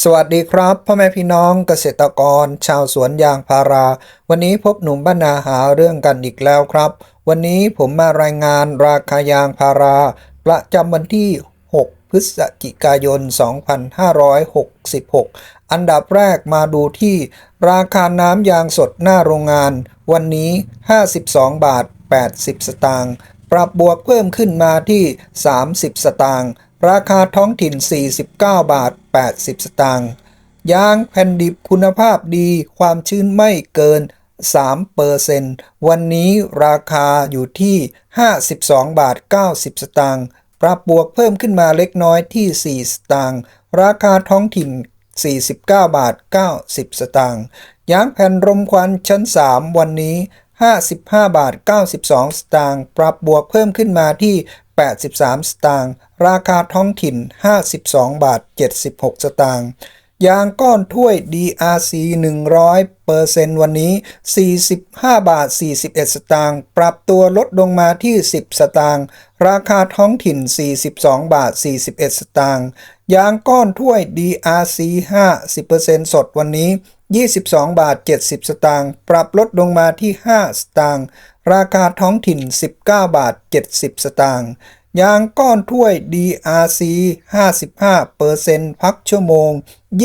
สวัสดีครับพ่อแม่พี่น้องเกษตรกร ชาวสวนยางพารา วันนี้พบหนุ่มบ้านนาหาเรื่องกันอีกแล้วครับ วันนี้ผมมารายงานราคายางพารา ประจำวันที่ 6 พฤศจิกายน 2566 อันดับแรกมาดูที่ ราคาน้ำยางสดหน้าโรงงาน วันนี้ 52 บาท 80 สตางค์ปรับบวกเพิ่มขึ้นมาที่ 30 สตางค์ ราคาท้องถิ่น 49 บาท 80 สตางค์ยางแผ่นดิบคุณภาพดีความชื้นไม่เกิน 3เปอร์เซนต์วันนี้ราคาอยู่ที่ 52 บาท 90 สตางค์ปรับบวกเพิ่มขึ้นมาเล็กน้อยที่ 4 สตางค์ราคาท้องถิ่น 49 บาท 90 สตางค์ยางแผ่นรมควันชั้น 3 วันนี้ 55 บาท 92 สตางค์ปรับบวกเพิ่มขึ้นมาที่ 83 สตางค์ ราคาท้องถิ่น 52 บาท 76 สตางค์ ยางก้อนถ้วย DRC 100เปอร์เซนต์วันนี้ 45 บาท 41 สตางค์ ปรับตัวลดลงมาที่ 10 สตางค์ ราคาท้องถิ่น 42 บาท 41 สตางค์ ยางก้อนถ้วย DRC 50%สดวันนี้22 บาท 70 สตางค์ ปรับลดลงมาที่ 5 สตางค์ ราคาท้องถิ่น 19 บาท 70 สตางค์ ยางก้อนถ้วย DRC 55เปอร์เซ็นต์พักชั่วโมง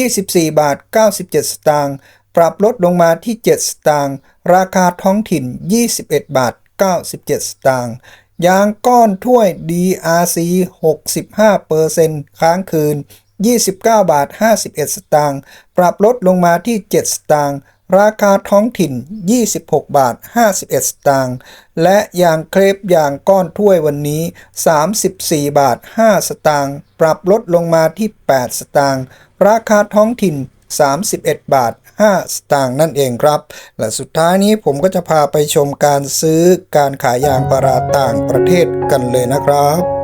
24 บาท 97 สตางค์ปรับลดลงมาที่ 7 สตางค์ราคาท้องถิ่น 21 บาท 97 สตางค์ยางก้อนถ้วย DRC 65เปอร์เซ็นต์ค้างคืน 29 บาท 51 สตางค์ปรับลดลงมาที่ 7 สตางค์ ราคาท้องถิ่น 26 บาท 51 สตางค์ และยางเครปยางก้อนถ้วยวันนี้ 34 บาท 5 สตางค์ ปรับลดลงมาที่ 8 สตางค์ ราคาท้องถิ่น 31 บาท 5 สตางค์นั่นเองครับ และสุดท้ายนี้ผมก็จะพาไปชมการซื้อการขายยางพาราต่างประเทศกันเลยนะครับ